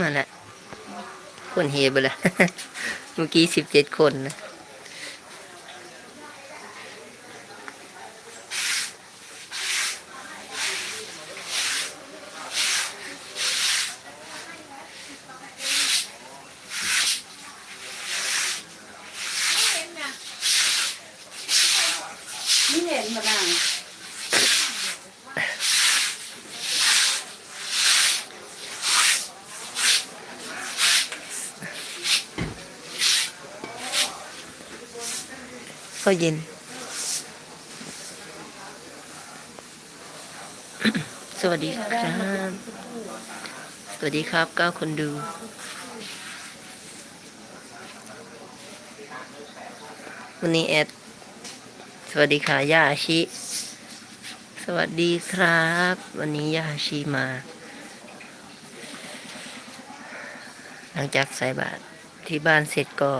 มาละคนเฮไปละ เมื่อกี้สิบเจ็ดคนนะ ก็เย็น สวัสดีครับ สวัสดีครับเก้าคนดูวันนี้แอด สวัสดีค่ะย่าชิ สวัสดีครับ วันนี้ย่าอาชิมา หลังจากใส่บาตรที่บ้านเสร็จก็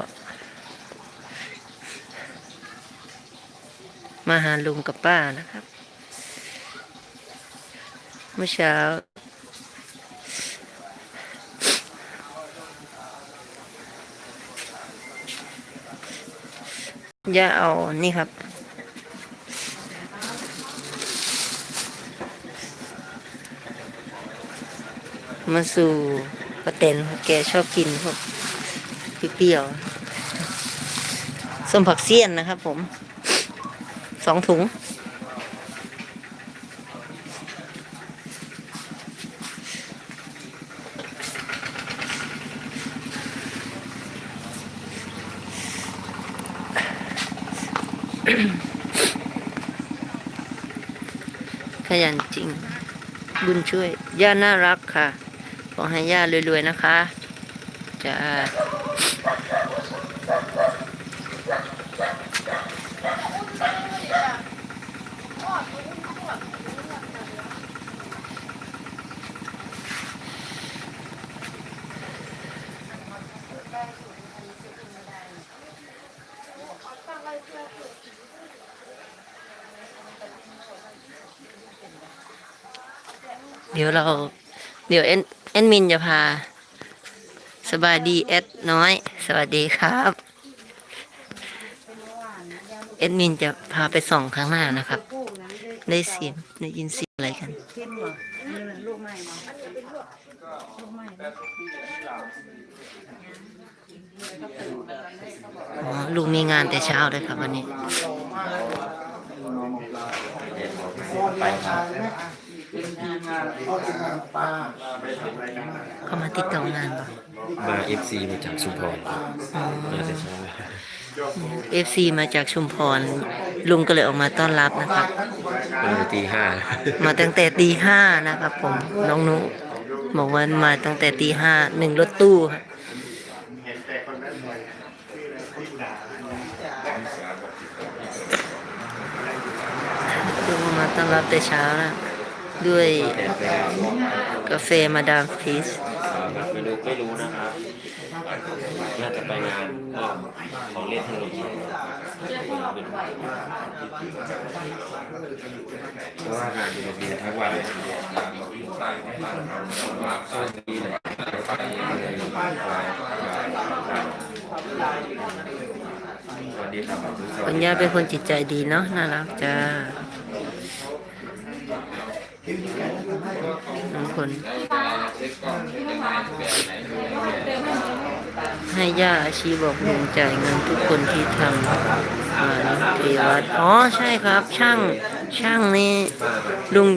มาหาลุงกับป้านะครับ เมื่อเช้าอย่าเอานี่ครับ มาสู่ประเต็นแกชอบกินพวกเปรี้ยวส้มผักเสี้ยนนะครับผม สองถุง ขยันจริง บุญช่วย ย่าน่ารักค่ะ ขอให้ย่ารวยๆนะคะ จ้า ดี๋ยวเรา เดี๋ยวเอ็นเอ็นมินจะพาสบายดีเอ็ดน้อย สวัสดีครับ เอ็ดมินจะพาไปส่องข้างหน้านะครับ ได้เสียงได้ยินเสียงอะไรกันลูกใหม่มาลูกใหม่นะอ๋อลุงมีงานแต่เช้าเลยครับวันนี้ เข้ามาติดต่องานบ่มา FC มาจากชุมพรมาแต่เช้าเอฟซีมาจากชุมพร ลุงก็เลยออกมาต้อนรับนะครับ มาตีห้ามาตั้งแต่ตีห้านะครับผมน้องนุบอกว่ามาตั้งแต่ตีห้าหนึ่งรถตู้ครับลุงมาต้อนรับแต่เช้านะ ด้วยกาแฟมาดามพีสไม่รู้ไม่รู้นะครับน่าจะไปงานมอบของเล่นให้ลูกเพราะว่างานมันมีทั้งวันสวัสดีครับคุณย่าเป็นคนจิตใจดีเนาะน่ารักจ้า น้องคนให้ย่าอาชีบอกลุงจ่ายเงินทุกคนที่ทำงานเทวัดอ๋อใช่ครับ ช่างช่างนี่ลุง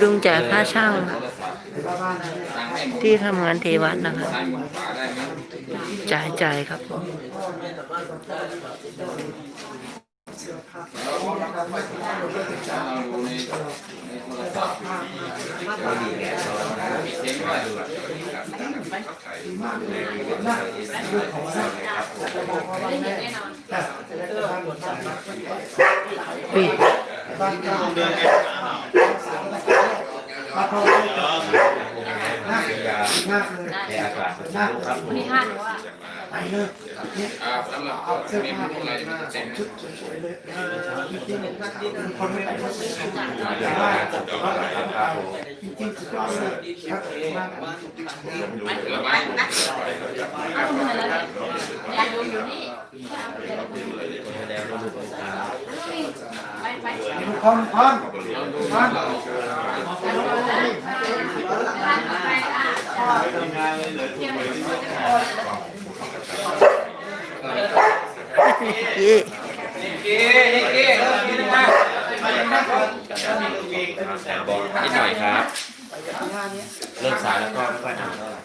ลุงจ่ายค่าช่าง ที่ทำงานเทวัดนะครับจ่ายจ่ายครับผม อุ้ มากเลยจะในอากาศครับผมมีห้าว่าไปเลยเนี่ยเอาเสื้อผ้าอะไรมาสองชุดสวยๆเลยจริงๆคนไม่ไปก็ไม่ได้แต่ว่าครับผมจริงๆสุดยอดเลยครับมากยายอยู่นี่แล้วก็ดูตาไปไปทุ กคนพร้อมพร้อมเย่หาบอลนิดหน่อยครับ เริ่มสายแล้วก็ไม่ค่อยหาเท่าไหร่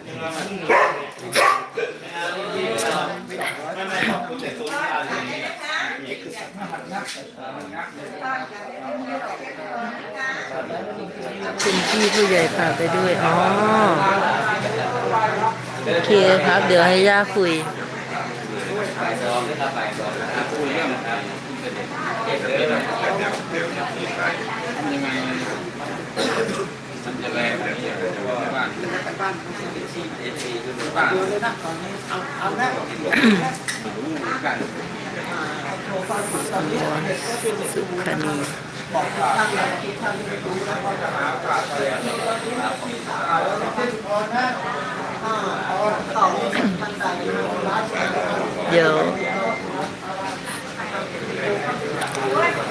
คุณพี่ผู้ใหญ่พาไปด้วย อ๋อ โอเคครับ เดี๋ยวให้ย่าคุยสุขณี เดี๋ยว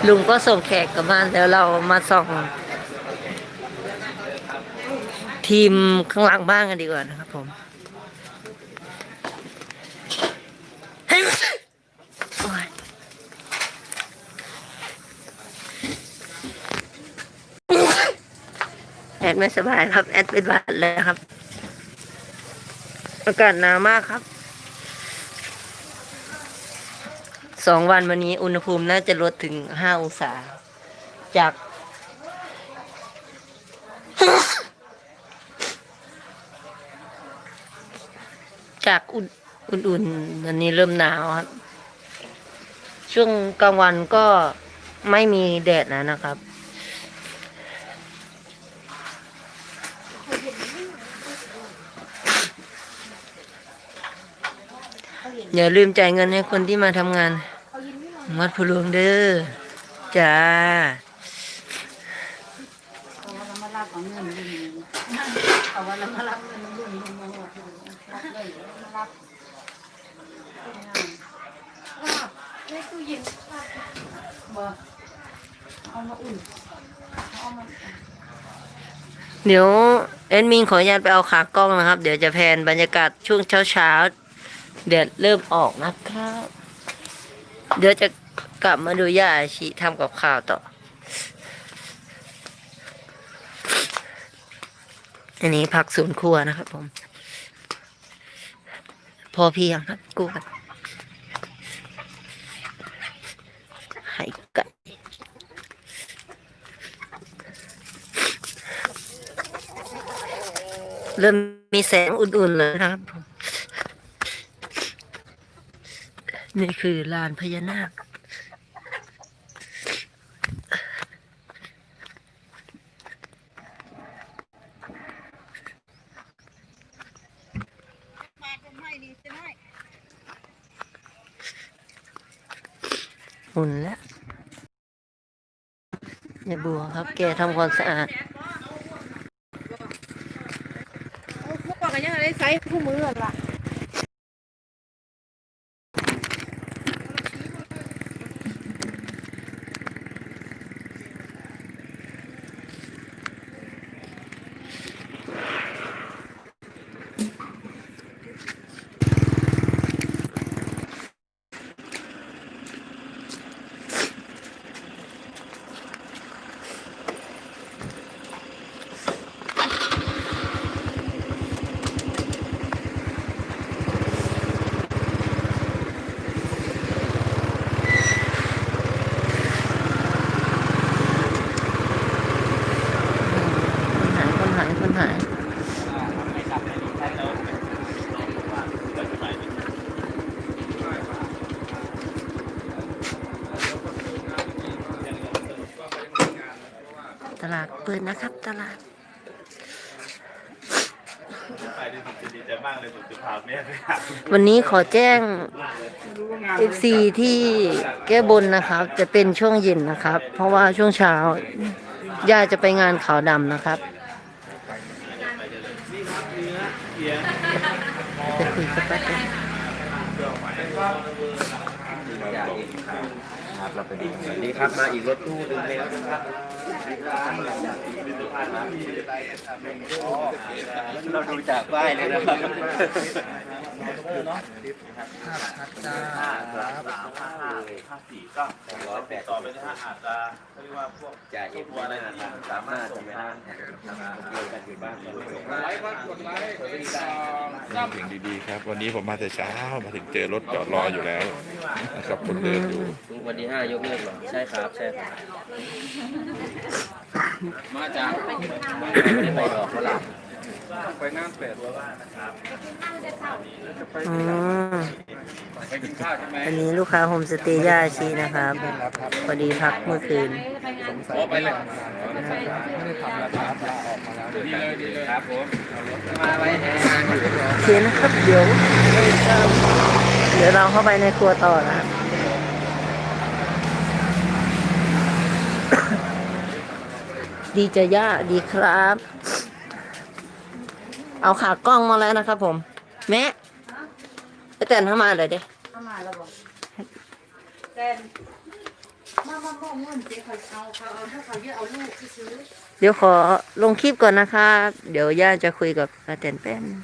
ลุงก็ส่งแขกกลับบ้านแล้วเรามาส่อง ทีมข้างหลังบ้านกันดีกว่านะครับผมแอดไม่สบายครับ แอดเป็นหวัดเลยครับ อากาศหนาวมากครับ สองวันวันนี้อุณหภูมิน่าจะลดถึงห้าองศา จาก จากอุ่นอุ่นๆวันนี้เริ่มหนาวครับ ช่วงกลางวันก็ไม่มีแดดแล้วนะครับ อย่าลืมจ่ายเงินให้คนที่มาทำงานวัดพลวงเด้อจ้าเอาวันละมารับของเงินลุงเอาวันละมารับเงินลุงลุงมาหมดรับเลยมารับในตู้เย็นบ่เอามาอุ่นเอามาเดี๋ยวเอ็นมินขออนุญาตไปเอาขากล้องนะครับ เดี๋ยวจะแพนบรรยากาศช่วงเช้าเช้าๆ แดดเริ่มออกนะครับ เดี๋ยวจะกลับมาดูย่าอาชิทำกับข้าวต่อ อันนี้ผักสวนครัวนะครับผม พอเพียงครับกูกันไข่ไก่เริ่มมีแสงอุ่นๆเลยนะครับผม นี่คือลานพญานาคอุ่นแล้วอย่าบัวครับ แกทำความสะอาดพวกกันยังไงใส่คู่มือล่ะ คนหายคนหายคนหายต ลาดเปิดนะครับตลาด ไปที่ผมจะดีใจมากเลยผมจะพาแม่ไปหาวันนี้ขอแจ้ง FC ที่แก้บนนะครับ จะเป็นช่วงเย็นนะครับ เพราะว่าช่วงเช้าย่าจะไปงานขาวดำนะครับจะคุยกับป้าแตน ครับ เราไปดูสวัสดีครับ มาอีกรถตู้หนึงแล้วนะครับเราดูจากป้ายเลยนะครับ ร้อยแปดต่อไปนะฮะอาจจะเขาเรียกว่าพวกจ่าเอ็มอะไรที่สามารถจะไปนั่งเดียวกันอยู่บ้านกันเลยเพลงดีๆครับ วันนี้ผมมาแต่เช้ามาถึงเจอรถจอดรออยู่แล้วนะครับคนเดินอยู่วันที่ห้ายกเลิกหรอใช่ครับใช่ครับมาจากไม่ได้ไปหรอกฝรั่ง ไปงานแปดอืมไปกินข้าวใช่ไหมอันนี้ลูกค้าโฮมสเตย์ย่าชีนะครับ พอดีพักเมื่อคืน โอ้ไปเลยไม่ได้ทำแล้วครับลาออกมาแล้วดีเลยดีเลยครับผมมาไว้แทนโอเคนะครับเดี๋ยวเดี๋ยวเราเข้าไปในครัวต่อนะครับ ดีจะย่าดีครับ เอาขากล้องมาแล้วนะครับผม แม่ไปแต่นเข้ามาเลยเด้เข้ามาแล้วบอกแต่มามามาเงินเจ๊เขาเอาเขาเอาถ้าเขาเยอะเอาลูกที่ซื้อ เดี๋ยวขอลงคลิปก่อนนะครับ เดี๋ยวย่าจะคุยกับป้าแตนแป๊บนึง